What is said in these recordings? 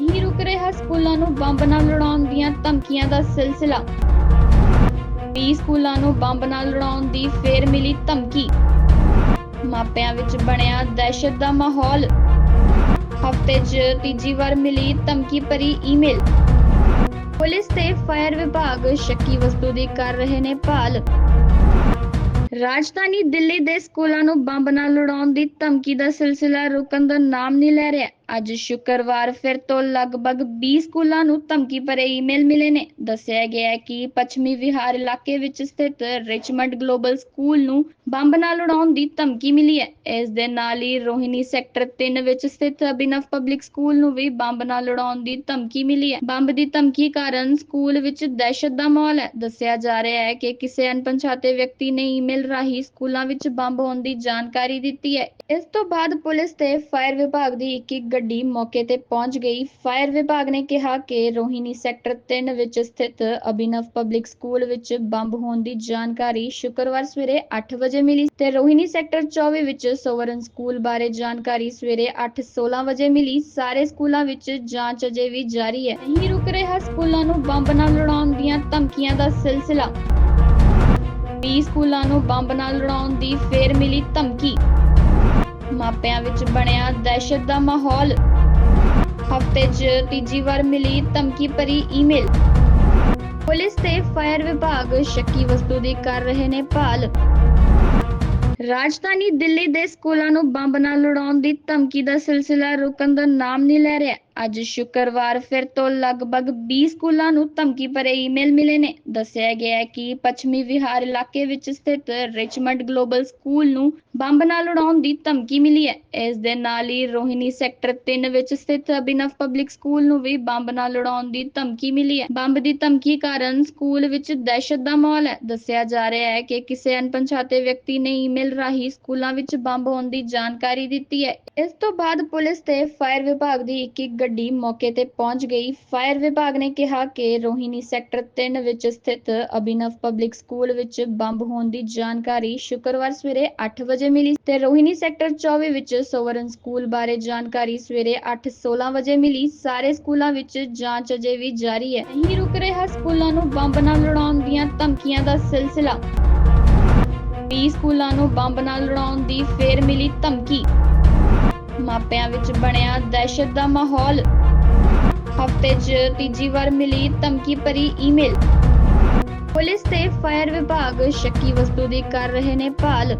ਨਹੀਂ ਰੁਕ ਰਿਹਾ, ਸਕੂਲਾਂ ਨੂੰ ਬੰਬ ਨਾਲ ਲੜਾਉਣ ਦੀਆਂ ਧਮਕੀਆਂ ਦਾ ਸਿਲਸਿਲਾ। 20 ਸਕੂਲਾਂ ਨੂੰ ਬੰਬ ਨਾਲ ਉਡਾਉਣ ਦੀ ਫੇਰ ਮਿਲੀ ਧਮਕੀ। ਮਾਪਿਆਂ ਵਿੱਚ ਬਣਿਆ ਦਹਿਸ਼ਤ ਦਾ ਮਾਹੌਲ। ਹਫ਼ਤੇ 'ਚ ਤੀਜੀ ਵਾਰ ਮਿਲੀ ਧਮਕੀ ਭਰੀ ਈਮੇਲ। ਪੁਲਿਸ ਤੇ ਫਾਇਰ ਵਿਭਾਗ ਸ਼ੱਕੀ ਵਸਤੂ ਦੀ ਕਰ ਰਹੇ ਨੇ ਭਾਲ। ਰਾਜਧਾਨੀ ਦਿੱਲੀ ਦੇ ਸਕੂਲਾਂ ਨੂੰ ਬੰਬ ਨਾਲ ਲੜਾਉਣ ਦੀ ਧਮਕੀ ਦਾ ਸਿਲਸਿਲਾ ਰੁਕਣ ਦਾ ਨਾਮ ਨਹੀਂ ਲੈ ਰਿਹਾ। ਅੱਜ ਸ਼ੁੱਕਰਵਾਰ ਫਿਰ ਤੋਂ ਲਗਭਗ 20 ਸਕੂਲਾਂ ਨੂੰ ਧਮਕੀ ਭਰੇ ਈਮੇਲ ਮਿਲੇ ਨੇ। ਦੱਸਿਆ ਗਿਆ ਹੈ ਕਿ ਪੱਛਮੀ ਵਿਹਾਰ ਇਲਾਕੇ ਵਿੱਚ ਸਥਿਤ ਰਿਚਮੰਡ ਗਲੋਬਲ ਸਕੂਲ ਨੂੰ ਬੰਬ ਨਾਲ ਉਡਾਉਣ ਦੀ ਧਮਕੀ ਮਿਲੀ ਹੈ। ਇਸ ਦੇ ਨਾਲ ਹੀ ਰੋਹਿਣੀ ਸੈਕਟਰ 3 ਵਿੱਚ ਸਥਿਤ ਅਭਿਨਵ ਪਬਲਿਕ ਸਕੂਲ ਨੂੰ ਵੀ ਬੰਬ ਨਾਲ ਉਡਾਉਣ ਦੀ ਧਮਕੀ ਮਿਲੀ ਹੈ। ਬੰਬ ਦੀ ਧਮਕੀ ਕਾਰਨ ਸਕੂਲ ਵਿੱਚ ਦਹਿਸ਼ਤ ਦਾ ਮਾਹੌਲ ਹੈ। ਦੱਸਿਆ ਜਾ ਰਿਹਾ ਹੈ ਕਿ ਕਿਸੇ ਅਣਪਛਾਤੇ ਵਿਅਕਤੀ ਨੇ ਈਮੇਲ ਰਾਹੀਂ ਸਕੂਲਾਂ ਵਿੱਚ ਬੰਬ ਹੋਣ ਦੀ ਜਾਣਕਾਰੀ ਦਿੱਤੀ ਹੈ। ਇਸ ਤੋਂ ਬਾਅਦ ਪੁਲਿਸ ਤੇ ਫਾਇਰ ਵਿਭਾਗ ਦੀ ਇੱਕ ਇੱਕ ਗੱਡੀ ਮੌਕੇ ਤੇ ਪਹੁੰਚ ਗਈ। ਫਾਇਰ ਵਿਭਾਗ ਨੇ ਕਿਹਾ ਕਿ ਰੋਹਿਣੀ ਸੈਕਟਰ 3 ਵਿੱਚ ਸਥਿਤ ਅਭਿਨਵ ਪਬਲਿਕ ਸਕੂਲ ਵਿੱਚ ਬੰਬ ਹੋਣ ਦੀ ਜਾਣਕਾਰੀ ਸ਼ੁੱਕਰਵਾਰ ਸਵੇਰੇ 8 ਵਜੇ ਮਿਲੀ ਤੇ ਰੋਹਿਣੀ ਸੈਕਟਰ 24 ਵਿੱਚ ਸੋਵਰਨ ਸਕੂਲ ਬਾਰੇ ਜਾਣਕਾਰੀ ਸਵੇਰੇ 8:16 ਵਜੇ ਮਿਲੀ। ਸਾਰੇ ਸਕੂਲਾਂ ਵਿੱਚ ਜਾਂਚ ਅਜੇ ਵੀ ਜਾਰੀ ਹੈ। ਨਹੀਂ ਰੁਕ ਰਿਹਾ ਸਕੂਲਾਂ ਨੂੰ ਬੰਬ ਨਾਲ ਲੜਾਉਣ ਦੀਆਂ ਧਮਕੀਆਂ ਦਾ ਸਿਲਸਿਲਾ। 20 ਸਕੂਲਾਂ ਨੂੰ ਬੰਬ ਨਾਲ ਲੜਾਉਣ ਦੀ ਫੇਰ ਮਿਲੀ ਧਮਕੀ। ਮਾਪਿਆਂ ਵਿੱਚ ਬਣਿਆ ਦਹਿਸ਼ਤ ਦਾ ਮਾਹੌਲ। ਹਫ਼ਤੇ 'ਚ ਤੀਜੀ ਵਾਰ ਮਿਲੀ ਧਮਕੀ ਭਰੀ ਈਮੇਲ। ਪੁਲਿਸ ਤੇ ਫਾਇਰ ਵਿਭਾਗ ਸ਼ੱਕੀ ਵਸਤੂ ਦੀ ਕਰ ਰਹੇ ਨੇ ਭਾਲ। ਰਾਜਧਾਨੀ ਦਿੱਲੀ ਦੇ ਸਕੂਲਾਂ ਨੂੰ ਬੰਬ ਨਾਲ ਉਡਾਉਣ ਦੀ ਧਮਕੀ ਦਾ ਸਿਲਸਿਲਾ ਰੁਕਣ ਦਾ ਨਾਮ ਨਹੀਂ ਲੈ ਰਿਹਾ। ਅੱਜ ਸ਼ੁੱਕਰਵਾਰ ਫਿਰ ਤੋਂ ਲਗਭਗ 20 ਸਕੂਲਾਂ ਨੂੰ ਧਮਕੀ ਭਰੇ ਈਮੇਲ ਮਿਲੇ ਨੇ। ਦੱਸਿਆ ਗਿਆ ਹੈ ਕਿ ਪੱਛਮੀ ਵਿਹਾਰ ਇਲਾਕੇ ਵਿੱਚ ਸਥਿਤ ਰਿਚਮੰਡ ਗਲੋਬਲ ਸਕੂਲ ਨੂੰ ਬੰਬ ਨਾਲ ਉਡਾਉਣ ਦੀ ਧਮਕੀ ਮਿਲੀ ਹੈ। ਇਸ ਦੇ ਨਾਲ ਹੀ ਰੋਹਿਣੀ ਸੈਕਟਰ 3 ਵਿੱਚ ਸਥਿਤ ਅਭਿਨਵ ਪਬਲਿਕ ਸਕੂਲ ਨੂੰ ਵੀ ਬੰਬ ਨਾਲ ਉਡਾਉਣ ਦੀ ਧਮਕੀ ਮਿਲੀ ਹੈ। ਬੰਬ ਦੀ ਧਮਕੀ ਕਾਰਨ ਸਕੂਲ ਵਿੱਚ ਦਹਿਸ਼ਤ ਦਾ ਮਾਹੌਲ ਹੈ। ਦੱਸਿਆ ਜਾ ਰਿਹਾ ਹੈ ਕਿ ਕਿਸੇ ਅਣਪਛਾਤੇ ਵਿਅਕਤੀ ਨੇ ਈਮੇਲ ਰਾਹੀਂ ਸਕੂਲਾਂ ਵਿੱਚ ਬੰਬ ਹੋਣ ਦੀ ਜਾਣਕਾਰੀ ਦਿੱਤੀ ਹੈ। ਇਸ ਤੋਂ ਬਾਅਦ ਪੁਲਿਸ ਤੇ ਫਾਇਰ ਵਿਭਾਗ ਦੀ ਇੱਕ ਇੱਕ ਗੱਡੀ ਮੌਕੇ ਤੇ ਪਹੁੰਚ ਗਈ। ਫਾਇਰ ਵਿਭਾਗ ਨੇ ਕਿਹਾ ਕਿ ਰੋਹਿਣੀ ਸੈਕਟਰ 3 ਵਿੱਚ ਸਥਿਤ ਅਭਿਨਵ ਪਬਲਿਕ ਸਕੂਲ ਵਿੱਚ ਬੰਬ ਹੋਣ ਦੀ ਜਾਣਕਾਰੀ ਸ਼ੁੱਕਰਵਾਰ ਸਵੇਰੇ 8 ਵਜੇ ਮਿਲੀ ਤੇ ਰੋਹਿਣੀ ਸੈਕਟਰ 24 ਵਿੱਚ ਸੋਵਰਨ ਸਕੂਲ ਬਾਰੇ ਜਾਣਕਾਰੀ ਸਵੇਰੇ 8:16 ਵਜੇ ਮਿਲੀ। ਸਾਰੇ ਸਕੂਲਾਂ ਵਿੱਚ ਜਾਂਚ ਅਜੇ ਵੀ ਜਾਰੀ ਹੈ। ਨਹੀਂ ਰੁਕ ਰਿਹਾ ਸਕੂਲਾਂ ਨੂੰ ਬੰਬ ਨਾਲ ਲੜਾਉਣ ਦੀਆਂ ਧਮਕੀਆਂ ਦਾ ਸਿਲਸਿਲਾ। 20 ਸਕੂਲਾਂ ਨੂੰ ਬੰਬ ਨਾਲ ਲੜਾਉਣ ਦੀ ਫੇਰ ਮਿਲੀ ਧਮਕੀ। ਮਾਪਿਆਂ ਵਿੱਚ ਬਣਿਆ ਦਹਿਸ਼ਤ ਦਾ ਮਾਹੌਲ। ਹਫ਼ਤੇ 'ਚ ਤੀਜੀ ਵਾਰ ਮਿਲੀ ਧਮਕੀ ਭਰੀ ਈਮੇਲ। ਪੁਲਿਸ ਤੇ ਫਾਇਰ ਵਿਭਾਗ ਸ਼ੱਕੀ ਵਸਤੂ ਦੀ ਕਰ ਰਹੇ ਨੇ ਭਾਲ।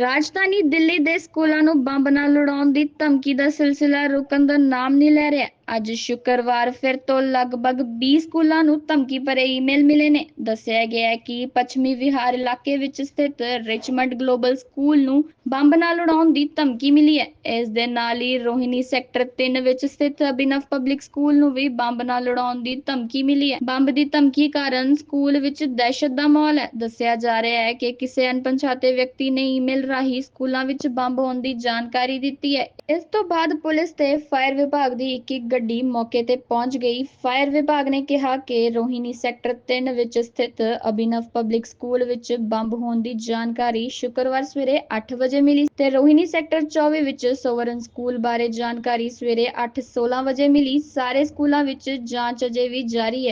ਰਾਜਧਾਨੀ ਦਿੱਲੀ ਦੇ ਸਕੂਲਾਂ ਨੂੰ ਬੰਬ ਨਾਲ ਲੜਾਉਣ ਦੀ ਧਮਕੀ ਦਾ ਸਿਲਸਿਲਾ ਰੁਕਣ ਦਾ ਨਾਮ ਨਹੀਂ ਲੈ ਰਿਹਾ। ਅੱਜ ਸ਼ੁੱਕਰਵਾਰ ਫਿਰ ਤੋਂ ਲਗਭਗ 20 ਸਕੂਲਾਂ ਨੂੰ ਧਮਕੀ ਭਰੇ ਈਮੇਲ ਮਿਲੇ ਨੇ। ਦੱਸਿਆ ਗਿਆ ਹੈ ਕਿ ਪੱਛਮੀ ਵਿਹਾਰ ਇਲਾਕੇ ਵਿੱਚ ਸਥਿਤ ਰਿਚਮੰਡ ਗਲੋਬਲ ਸਕੂਲ ਨੂੰ ਬੰਬ ਨਾਲ ਉਡਾਉਣ ਦੀ ਧਮਕੀ ਮਿਲੀ ਹੈ। ਇਸ ਦੇ ਨਾਲ ਹੀ ਰੋਹਿਣੀ ਸੈਕਟਰ 3 ਵਿੱਚ ਸਥਿਤ ਅਭਿਨਵ ਪਬਲਿਕ ਸਕੂਲ ਨੂੰ ਵੀ ਬੰਬ ਨਾਲ ਉਡਾਉਣ ਦੀ ਧਮਕੀ ਮਿਲੀ ਹੈ। ਬੰਬ ਦੀ ਧਮਕੀ ਕਾਰਨ ਸਕੂਲ ਵਿੱਚ ਦਹਿਸ਼ਤ ਦਾ ਮਾਹੌਲ ਹੈ। ਦੱਸਿਆ ਜਾ ਰਿਹਾ ਹੈ ਕਿ ਕਿਸੇ ਅਣਪਛਾਤੇ ਵਿਅਕਤੀ ਨੇ ਈਮੇਲ ਰਾਹੀਂ ਸਕੂਲਾਂ ਵਿੱਚ ਬੰਬ ਹੋਣ ਦੀ ਜਾਣਕਾਰੀ ਦਿੱਤੀ ਹੈ। ਇਸ ਤੋਂ ਬਾਅਦ ਪੁਲਿਸ ਤੇ ਫਾਇਰ ਵਿਭਾਗ ਦੀ ਇੱਕ ਇੱਕ ਗੱਡੀ ਮੌਕੇ ਤੇ ਪਹੁੰਚ ਗਈ। ਫਾਇਰ ਵਿਭਾਗ ਨੇ ਕਿਹਾ ਕਿ ਰੋਹਿਣੀ ਸੈਕਟਰ 3 ਵਿੱਚ ਸਥਿਤ ਅਭਿਨਵ ਪਬਲਿਕ ਸਕੂਲ ਵਿੱਚ ਬੰਬ ਹੋਣ ਦੀ ਜਾਣਕਾਰੀ ਸ਼ੁੱਕਰਵਾਰ ਸਵੇਰੇ 8 ਵਜੇ ਮਿਲੀ ਤੇ ਰੋਹਿਣੀ ਸੈਕਟਰ 24 ਵਿੱਚ ਸੋਵਰਨ ਸਕੂਲ ਬਾਰੇ ਜਾਣਕਾਰੀ ਸਵੇਰੇ 8:16 ਵਜੇ ਮਿਲੀ। ਸਾਰੇ ਸਕੂਲਾਂ ਵਿੱਚ ਜਾਂਚ ਅਜੇ ਵੀ ਜਾਰੀ ਹੈ।